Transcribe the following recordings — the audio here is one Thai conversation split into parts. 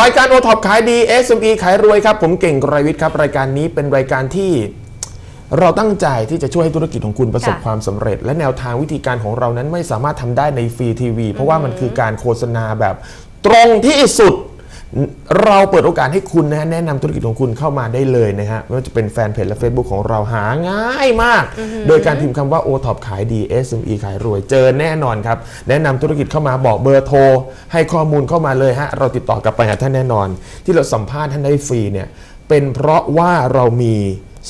รายการโอท็อปขายดี SME ขายรวยครับ ผมเก่งไกรวิทย์ครับ รายการนี้เป็นรายการที่เราตั้งใจที่จะช่วยให้ธุรกิจของคุณประสบค่ะความสำเร็จ และแนวทางวิธีการของเรานั้นไม่สามารถทำได้ในฟรีทีวี เพราะว่ามันคือการโฆษณาแบบตรงที่สุด เราเปิดโอกาสให้คุณนะฮะแนะนำธุรกิจของคุณเข้ามาได้เลยนะฮะไม่ว่าจะเป็นแฟนเพจและ Facebook ของเราหาง่ายมาก โดยการพิมพ์คำว่า o t o p ขายดี SME ขายรวยเจอแน่นอนครับ แนะนำธุรกิจเข้ามาบอกเบอร์โทร ให้ข้อมูลเข้ามาเลยฮะเราติดต่อกลับไปหาท่านแน่นอน ที่เราสัมภาษณ์ท่านได้ฟรีเนี่ยเป็นเพราะว่าเรามี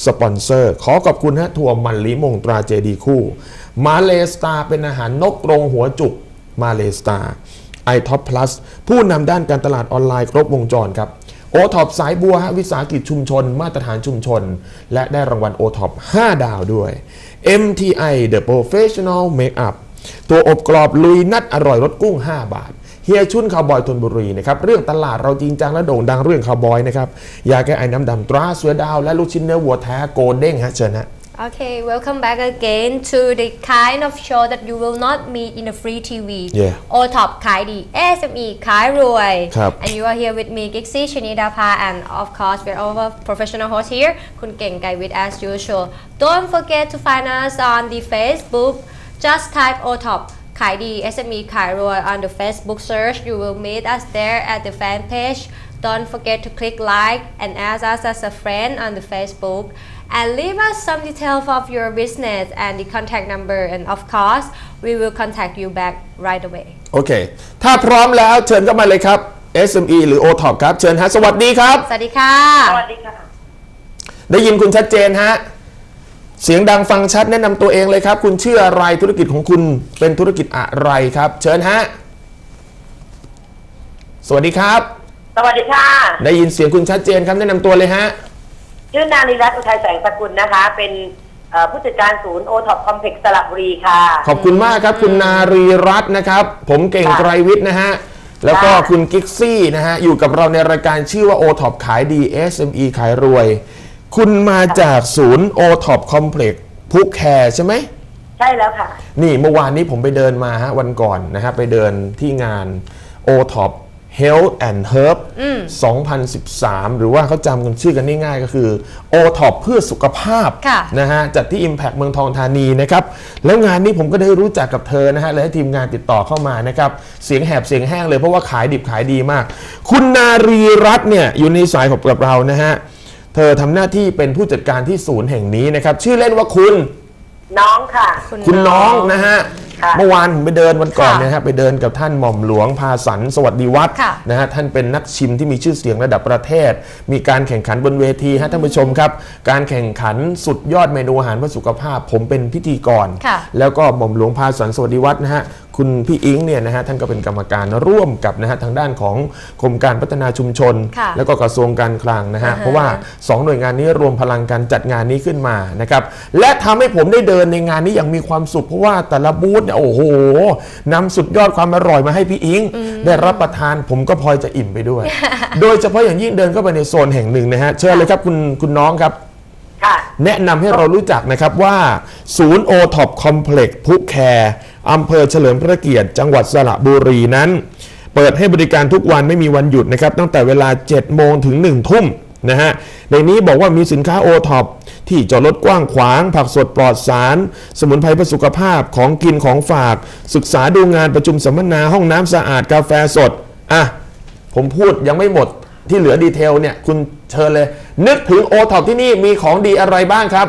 สปอนเซอร์ ขอขอบคุณฮะทัวร์มันลิมงตราเจดีคู่ มาเลสตาเป็นอาหารนกกรงหัวจุกมาเลสตา i t o p Plus ผู้นำด้านการตลาดออนไลน์ครบวงจรครับ o t o p สายบัวฮะวิสาหกิจชุมชน มาตรฐานชุมชน และได้รางวัล o t o p 5ดาวด้วย MTI The Professional Makeup ตัวอบกรอบลุยนัดอร่อยรสกุ้ง 5 บาทเฮียชุนคาวบอยทนบุรีนะครับเรื่องตลาดเราจริงจังและโด่งดังเรื่องคาวบอยนะครับยาแก้ไอน้ำดำตราเสือดาวและลูกชิ้นเนื้อวัวแท้โกเด้งฮะเชิญฮะ Okay, welcome back again to the kind of show that you will not meet in a free TV. Yeah. Or top Kaidi, SME Kai Roy. And you are here with me, Gixi Shinidapa, and of course, we're all professional host here, Kun Keng with as usual. Don't forget to find us on the Facebook. Just type or top. Kaidi SME Kairoi on the Facebook search. You will meet us there at the fan page. Don't forget to click like and add us as a friend on the Facebook. And leave us some details of your business and the contact number. And of course, we will contact you back right away. โอเค ถ้าพร้อมแล้วเชิญเข้ามาเลยครับ SME หรือ o t o p ครับ เชิญฮะ สวัสดีครับ สวัสดีค่ะ สวัสดีค่ะ ได้ยินคุณชัดเจนฮะ เสียงดังฟังชัดแนะนำตัวเองเลยครับ คุณชื่ออะไรธุรกิจของคุณเป็นธุรกิจอะไรครับ เชิญฮะ สวัสดีครับ สวัสดีค่ะ ได้ยินเสียงคุณชัดเจนครับแนะนำตัวเลยฮะ ชื่อนารีรัตน์อุทัยแสงสกุลนะคะ เป็นเอ่อผู้จัดการศูนย์โอท็อปคอมเพล็กซ์สระบุรีค่ะ ขอบคุณมากครับ คุณนารีรัตน์นะครับ ผมเก่งค่ะไกรวิทย์นะฮะ แล้วก็ค่ะ คุณกิกซี่นะฮะ อยู่กับเราในรายการชื่อว่า o t o p ขายดี SME ขายรวย คุณมาจากศูนย์ o t o p Complex พุกแคร์ใช่ไหม ใช่แล้วค่ะ นี่เมื่อวานนี้ผมไปเดินมาฮะวันก่อนนะฮะไปเดินที่งาน o t o p Health and Herb 2013 หรือว่าเขาจำกันชื่อกันง่ายๆ ก็คือ o t o p เพื่อสุขภาพค่ะนะฮะจัดที่ Impact เมืองทองธานีนะครับ แล้วงานนี้ผมก็ได้รู้จักกับเธอนะฮะเลยให้ทีมงานติดต่อเข้ามานะครับ เสียงแหบเสียงแห้งเลยเพราะว่าขายดิบขายดีมาก คุณนารีรัตน์เนี่ยอยู่ในสายของกับเรานะฮะเธอทำหน้าที่เป็นผู้จัดการที่ศูนย์แห่งนี้นะครับ ชื่อเล่นว่าคุณน้องค่ะ คุณน้องนะฮะ ค่ะเมื่อวานผมไปเดินวันก่อนค่ะเนยฮะไปเดินกับท่านหม่อมหลวงพาสันสวัสดีวัฒน์ค่ะ นะฮะท่านเป็นนักชิมที่มีชื่อเสียงระดับประเทศ มีการแข่งขันบนเวทีฮะท่านผู้ชมครับ การแข่งขันสุดยอดเมนูอาหารเพื่อสุขภาพ ผมเป็นพิธีกร ค่ะ แล้วก็หม่อมหลวงพาสันสวัสดิวัฒน์นะฮะ คุณพี่อิงเนี่ยนะฮะท่านก็เป็นกรรมการร่วมกับนะฮะทางด้านของกรมการพัฒนาชุมชน ค่ะแล้วก็กระทรวงการคลังนะฮะอ่าฮะเพราะว่าสองหน่วยงานนี้รวมพลังกันจัดงานนี้ขึ้นมานะครับและทำให้ผมได้เดินในงานนี้อย่างมีความสุขเพราะว่าแต่ละบูธเนี่ยโอ้โหนำสุดยอดความอร่อยมาให้พี่อิง ได้รับประทานผมก็พลอยจะอิ่มไปด้วย โดยเฉพาะอย่างยิ่งเดินเข้าไปในโซนแห่งหนึ่งนะฮะเชิญเลยครับคุณคุณน้องครับค่ะ แนะนำให้เรารู้จักนะครับว่าศูนย์โอท็อปคอมเพล็กซ์พุแคร์อำเภอเฉลิมพระเกียรติจังหวัดสระบุรีนั้น เปิดให้บริการทุกวันไม่มีวันหยุดนะครับ ตั้งแต่เวลา 7 โมงถึง 1 ทุ่มนะฮะในนี้บอกว่ามีสินค้าโอท็อปที่จอดรถกว้างขวาง ผักสดปลอดสาร สมุนไพรเพื่อสุขภาพของกินของฝาก ศึกษาดูงานประชุมสัมมนาห้องน้ำสะอาดกาแฟสดอะผมพูดยังไม่หมดที่เหลือดีเทลเนี่ยคุณ เชิญเลย นึกถึงโอท็อปที่นี่มีของดีอะไรบ้างครับ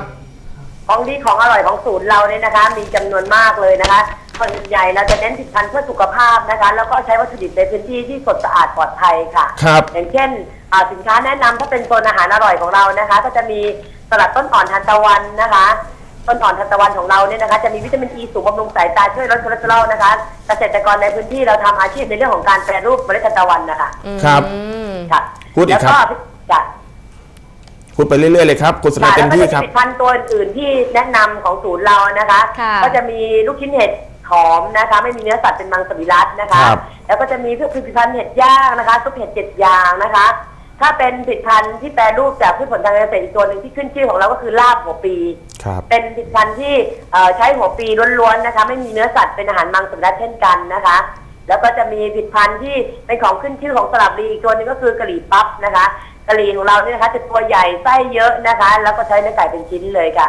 ของดีของอร่อยของศูนย์เราเนี่ยนะคะ มีจำนวนมากเลยนะคะส่วนใหญ่เราจะเน้นผลิตภัณฑ์เพื่อสุขภาพนะคะ แล้วก็ใช้วัตถุดิบในพื้นที่ที่สดสะอาดปลอดภัยค่ะ ครับ อย่างเช่นอ่าสินค้าแนะนำถ้าเป็นโซนอาหารอร่อยของเรานะคะ ก็จะมีสลัดต้นอ่อนทานตะวันนะคะ ต้นอ่อนทานตะวันของเราเนี่ยนะคะ จะมีวิตามินอีสูงบำรุงสายตาช่วยลดคอเลสเตอรอลนะคะ เกษตรกรในพื้นที่เราทำอาชีพในเรื่องของการแปรรูปเมล็ดทานตะวันนะคะ ครับ อืม ค่ะพูดอีกครับ แล้วก็ จ้ะพูดไปเรื่อยๆเลยครับโฆษณาค่ะเต็แล้วมก็ที่จะครับผลิตภัณฑ์ตัวอื่นๆที่แนะนำของศูนย์เรานะคะ ค่ะ ก็จะมีลูกชิ้นเห็ดหอมนะคะ ไม่มีเนื้อสัตว์เป็นมังสวิรัตนะคะ ครับแล้วก็จะมีพวกผลิตภัณฑ์เห็ดย่างนะคะซุปเห็ดเจ็ดอย่างนะคะ ถ้าเป็นผลิตภัณฑ์ที่แปรรูปจากพืชผลทางการเกษตรอีกตัวหนึ่งที่ขึ้นชื่อของเราก็คือลาบหัวปี ครับ เป็นผลิตภัณฑ์ที่เอ่อใช้หัวปีล้วนๆนะคะ ไม่มีเนื้อสัตว์เป็นอาหารมังสวิรัตเช่นกันนะคะ แล้วก็จะมีผลิตภัณฑ์ที่เป็นของขึ้นชื่อของสลับรีอีกตัวหนึงก็คือกะหรี่ปั๊บนะคะ กะหรี่ของเราเนี่ยนะคะจะตัวใหญ่ไส้เยอะนะคะ แล้วก็ใช้เนื้อไก่เป็นชิ้นเลยค่ะ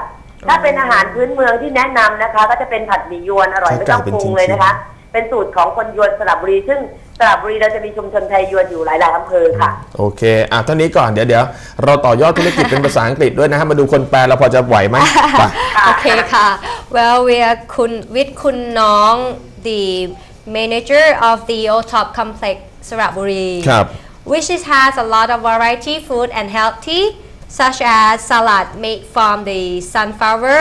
ถ้าเป็นอาหารพื้นเมืองที่แนะนำนะคะ ก็จะเป็นผัดหมี่ยวนอร่อยไม่ต้องปรุงเลยนะคะ เป็นสูตรของคนยวนสระบุรี ซึ่งสระบุรีเราจะมีชุมชนไทยยวนอยู่หลายๆอำเภอค่ะ โอเค อะเท่านี้ก่อน เดี๋ยวเดี๋ยวเราต่อยอดธุรกิจเป็นภาษาอังกฤษด้วยนะฮะ มาดูคนแปลเราพอจะไหวไหมไปโอเคค่ะ well we are คุณ with คุณน้อง the manager of the OTOP complex สระบุรีครับ which is has a lot of variety food and healthy such as salad made from the sunflower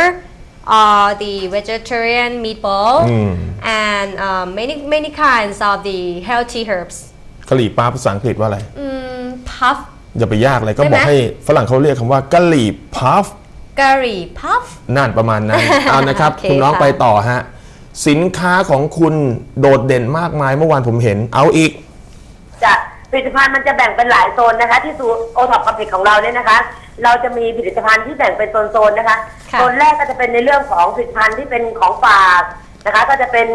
or the vegetarian meatball and um, many many kinds of the healthy herbs กะหรี่ปั๊บภาษาอังกฤษว่าอะไร อืม puff อย่าไปยากเลยก็ได้ไหมบอกให้ฝรั่งเขาเรียกคำว่ากะหรี่พัฟ curry puff นั่นประมาณนั้น เอานะครับ โอเคคุณน้องค่ะ ไปต่อฮะ สินค้าของคุณโดดเด่นมากมายเมื่อวานผมเห็น เอาอีก จะผ ลิตภัณฑ์มันจะแบ่งเป็นหลายโซนนะคะ ที่ศูนย์โอท็อปคอมเพล็กซ์ของเราเนี่ยนะคะ เราจะมีผลิตภัณฑ์ที่แบ่งเป็นโซนๆนะคะค่ะ โซนแรกก็จะเป็นในเรื่องของผลิตภัณฑ์ที่เป็นของฝากนะคะ ก็จะเป็น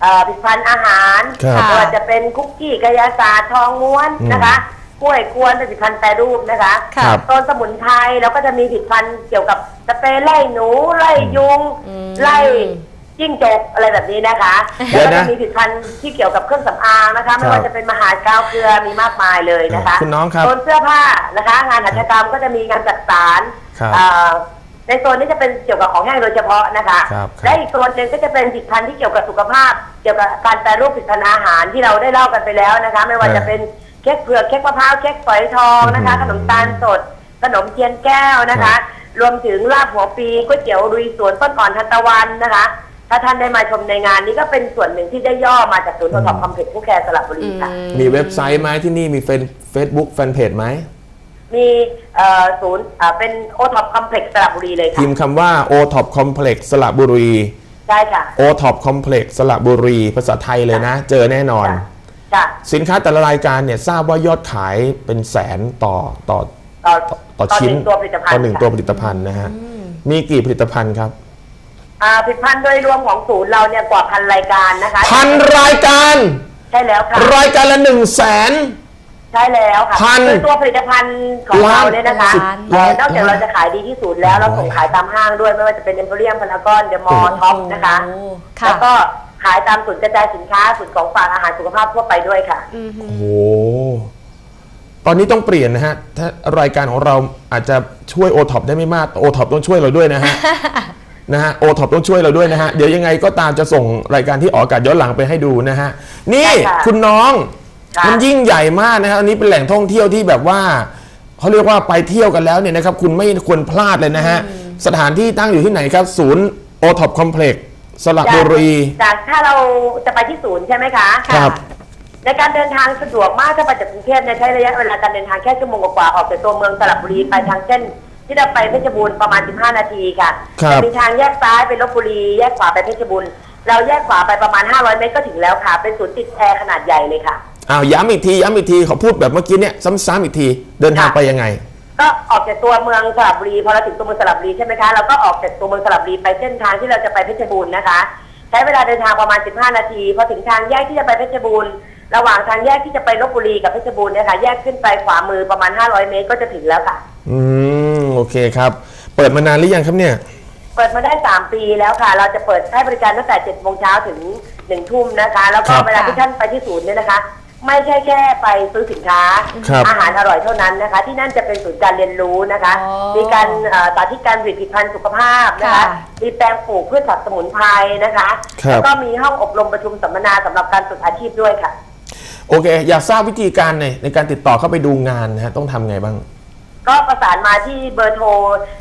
เอ่อผลิตภัณฑ์อาหารครับไม่ว่าจะเป็นคุกกี้กายาศาสตร์ทองม้วนนะคะกล้วยกวนเป็นผลิตภัณฑ์แปรรูปนะคะค่ะครับ โซนสมุนไพรเราก็จะมีผลิตภัณฑ์เกี่ยวกับสเปรย์ไล่หนูไล่ยุงไล่ จิ้งจกอะไรแบบนี้นะคะเดี๋ยวแล้วก็นะจะมีผลิตภัณฑ์ที่เกี่ยวกับเครื่องสำอางนะคะ ไม่ว่าจะเป็นมหากาวเครือมีมากมายเลยนะคะคุณน้องครับโซนเสื้อผ้านะคะ งานหัตถกรรมก็จะมีงานจักสารครับเอ่อในโซนนี้จะเป็นเกี่ยวกับของแห้งโดยเฉพาะนะคะ ครับครับ และอีกโซนหนึ่งก็จะเป็นผลิตภัณฑ์ที่เกี่ยวกับสุขภาพ เกี่ยวกับการแปรรูปผลิตภัณฑ์อาหารที่เราได้เล่ากันไปแล้วนะคะ ไม่ว่าจะเป็นเค้กเผือกเค้กมะพร้าวเค้กฝอยทองนะคะ ขนมตาลสด ขนมเทียนแก้วนะคะรวมถึงลาบหัวปีก๋วยเตี๋ยวรุยสวนต้นอ่อนทันตะวันนะคะ ถ้าท่านได้มาชมในงานนี้ก็เป็นส่วนหนึ่งที่ได้ย่อมาจากศูนย์โอท็อปคอมเพล็กซ์ผู้แคร์สระบุรีค่ะ มีเว็บไซต์ไหมที่นี่มีเฟซเฟซบุ๊กแฟนเพจไหมมีเอ่อศูนย์อ่าเป็นโอท็อปคอมเพล็กซ์สระบุรีเลยพิค่ะมพ์คำว่า o t o p Complex สระบุรีใช่ค่ะ o t o p Complex สระบุรี ภาษาไทยเลยนะ เจอแน่นอนค่ะค่ะสินค้าแต่ละรายการเนี่ยทราบว่ายอดขายเป็นแสนต่อต่อต่อต่อชิ้นหนึ่งตัวผลิตภัณฑ์ต่อหนึ่งค่ะตัวผลิตภัณฑ์นะฮะมีกี่ผลิตภัณฑ์ครับ อ่าผลิตภัณฑ์โดยรวมของศูนย์เราเนี่ยกว่าพันรายการนะคะพันรายการ ใช่แล้วค่ะรายการละหนึ่งแสน ใช่แล้วค่ะพันคือตัวผลิตภัณฑ์ของเราเนี่ยนะคะสิบเอ่อนอกจากล้านเราจะขายดีที่สุดแล้วเราส่งขายตามห้างด้วยไม่ว่าจะเป็นเอ็มโพเรียมพารากอนเดอะมอลล์ท็อปนะคะ โอ้ค่ะแล้วก็ขายตามศูนย์กระจายสินค้าศูนย์ของฝากอาหารสุขภาพทั่วไปด้วยค่ะโอ้โหตอนนี้ต้องเปลี่ยนนะฮะ ถ้ารายการของเราอาจจะช่วยโอท็อปได้ไม่มากโอท็อปต้องช่วยเราด้วยนะฮะ นะฮะโอท็อปต้องช่วยเราด้วยนะฮะ เดี๋ยวยังไงก็ตามจะส่งรายการที่ออกอากาศย้อนหลังไปให้ดูนะฮะ นี่ได้ค่ะคุณน้องค่ะมันยิ่งใหญ่มากนะฮะอันนี้เป็นแหล่งท่องเที่ยวที่แบบว่าเขาเรียกว่าไปเที่ยวกันแล้วเนี่ยนะครับ คุณไม่ควรพลาดเลยนะฮะ สถานที่ตั้งอยู่ที่ไหนครับ ศูนย์โอท็อปคอมเพล็กซ์สระบุรี จากถ้าเราจะไปที่ศูนย์ใช่ไหมคะครับ ในการเดินทางสะดวกมากถ้าไปจากกรุงเทพเนี่ยใช้ระยะเวลาการเดินทางแค่ชั่วโมงกว่าๆออกจากตัวเมืองสระบุรีไปทางเส้น ที่เราไปเพชรบูรณ์ประมาณ 15 นาทีค่ะครับ จะมีทางแยกซ้ายไปลบบุรี แยกขวาไปเพชรบูรณ์เราแยกขวาไปประมาณ 500 เมตรก็ถึงแล้วค่ะ เป็นศูนย์ติดแอร์ขนาดใหญ่เลยค่ะ อ้าวย้ำอีกทีย้ำอีกทีเขาพูดแบบเมื่อกี้เนี่ยซ้ำๆอีกทีเดินทางค่ะไปยังไง ก็ออกจากตัวเมืองสระบุรีพอเราถึงตัวเมืองสระบุรีใช่ไหมคะเราก็ออกจากตัวเมืองสระบุรีไปเส้นทางที่เราจะไปเพชรบูรณ์นะคะ ใช้เวลาเดินทางประมาณ 15 นาทีพอถึงทางแยกที่จะไปเพชรบูรณ์ระหว่างทางแยกที่จะไปลบบุรีกับเพชรบูรณ์เนี่ยค่ะแยกขึ้นไปขวามือประมาณ 500 เมตรก็จะถึงแล้วค่ะ อืมโอเคครับ เปิดมานานหรือยังครับเนี่ย เปิดมาได้ 3 ปีแล้วค่ะ เราจะเปิดให้บริการตั้งแต่7โมงเช้าถึง1ทุ่มนะคะ แล้วก็ครับเวลาที่ท่านไปที่ศูนย์เนี่ยนะคะ ไม่ใช่แค่ไปซื้อสินค้า ครับอาหารอร่อยเท่านั้นนะคะ ที่นั่นจะเป็นศูนย์การเรียนรู้นะคะ อ๋อมีการเอ่อสาธิตการผลิตผลิตภัณฑ์สุขภาพนะคะ ค่ะ มีแปลงปลูกพืชผักสมุนไพรนะคะครับ แล้วก็มีห้องอบรมประชุมสัมมนาสำหรับการฝึกอาชีพด้วยค่ะ โอเค อยากทราบวิธีการในในการติดต่อเข้าไปดูงานนะฮะต้องทำไงบ้าง ก็ประสานมาที่เบอร์โทร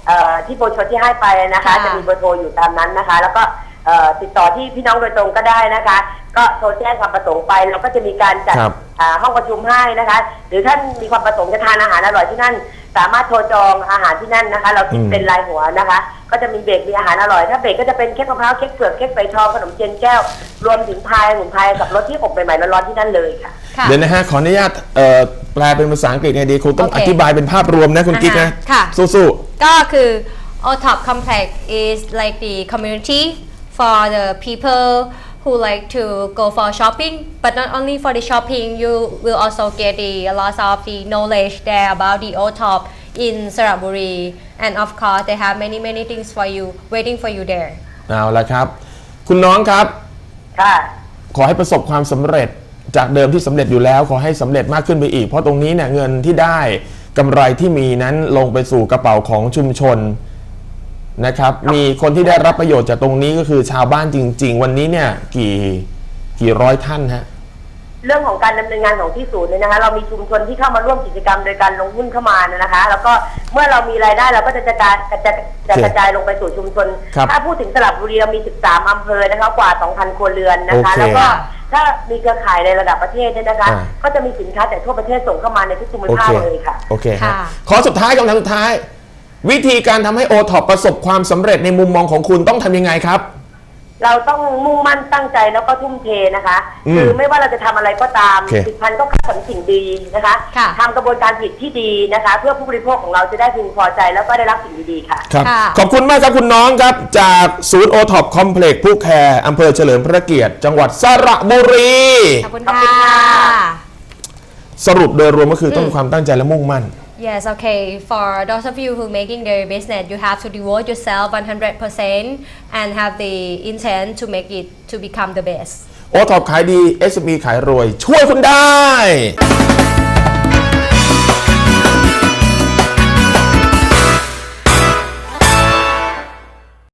เอ่อที่โบรชัวร์ที่ให้ไปนะคะ ค่ะ จะมีเบอร์โทรอยู่ตามนั้นนะคะ แล้วก็เอ่อติดต่อที่พี่น้องโดยตรงก็ได้นะคะ ก็โทรแจ้งความประสงค์ไปเราก็จะมีการจัดครับ อ่าห้องประชุมให้นะคะ หรือท่านมีความประสงค์จะทานอาหารอร่อยที่นั่น สามารถโทรจองอาหารที่นั่นนะคะ เราคิดอืมเป็นรายหัวนะคะ ก็จะมีเบรกมีอาหารอร่อย ถ้าเบรกก็จะเป็นเค้กมะพร้าวเค้กเผือกเค้กใบทองขนมเทียนแก้ว รวมถึงพายหมุนพายกับรสที่อบใหม่ๆร้อนๆที่นั่นเลยค่ะค่ะเดี๋ยวนะฮะขออนุญาตเอ่อแปลเป็นภาษาอังกฤษไงดีครูต้องโออเคธิบายเป็นภาพรวมนะคุณกิ๊กนะอ่าฮะค่ะ สู้ ก็คือ OTOP complex is like the community for the people who who like to go for shopping but not only for the shopping you will also get the a lot of the knowledge there about the OTOP in Saraburi and of course they have many many things for you waiting for you there เอาละครับ คุณน้องครับ ค่ะ ขอให้ประสบความสำเร็จจากเดิมที่สำเร็จอยู่แล้ว ขอให้สำเร็จมากขึ้นไปอีก เพราะตรงนี้เนี่ยเงินที่ได้กำไรที่มีนั้นลงไปสู่กระเป๋าของชุมชน นะครับ มีคนที่ได้รับประโยชน์จากตรงนี้ก็คือชาวบ้านจริง ๆ วันนี้เนี่ยกี่กี่ร้อยท่านฮะเรื่องของการดำเนินงานของที่ศูนย์เนี่ยนะคะ เรามีชุมชนที่เข้ามาร่วมกิจกรรมโดยการลงหุ้นเข้ามานะคะ แล้วก็เมื่อเรามีรายได้เราก็จะกระจายกระจายจะกระจายลงไปสู่ชุมชนครับถ้าพูดถึงสระบุรีเรามี 13 อำเภอนะคะกว่า 2,000 ครัวเรือนนะคะโอเคแล้วก็ถ้ามีเครือข่ายในระดับประเทศเนี่ยนะคะอ่าก็จะมีสินค้าจากทั่วประเทศส่งเข้ามาในทุกภูมิโอภาเคคเลยค่ะโอเคฮะค่ะขอสุดท้ายคำถามสุดท้าย วิธีการทำให้โอท็อปประสบความสำเร็จในมุมมองของคุณต้องทำยังไงครับ เราต้องมุ่งมั่นตั้งใจแล้วก็ทุ่มเทนะคะ อืมคือไม่ว่าเราจะทำอะไรก็ตามโอเค ผลิตภัณฑ์ก็คัดสรรสิ่งดีนะคะค่ะ ทำกระบวนการผลิตที่ดีนะคะ เพื่อผู้บริโภคของเราจะได้พึงพอใจแล้วก็ได้รับสิ่งดีๆค่ะ ครับ ค่ะ ขอบคุณมากครับคุณน้องครับ จากศูนย์โอท็อปคอมเพล็กซ์ผู้แคร์อำเภอเฉลิมพระเกียรติ จังหวัดสระบุรี ขอบคุณขอบค่คุณค่ะะสรุปโดยรวมก็คือต้องมีความตั้งใจและมุ่งมั่น Yes, okay. For those of you who making their business, you have to devote yourself 100% and have the intent to make it to become the best. โอท็อปขายดี SME ขายรวย ช่วยคุณได้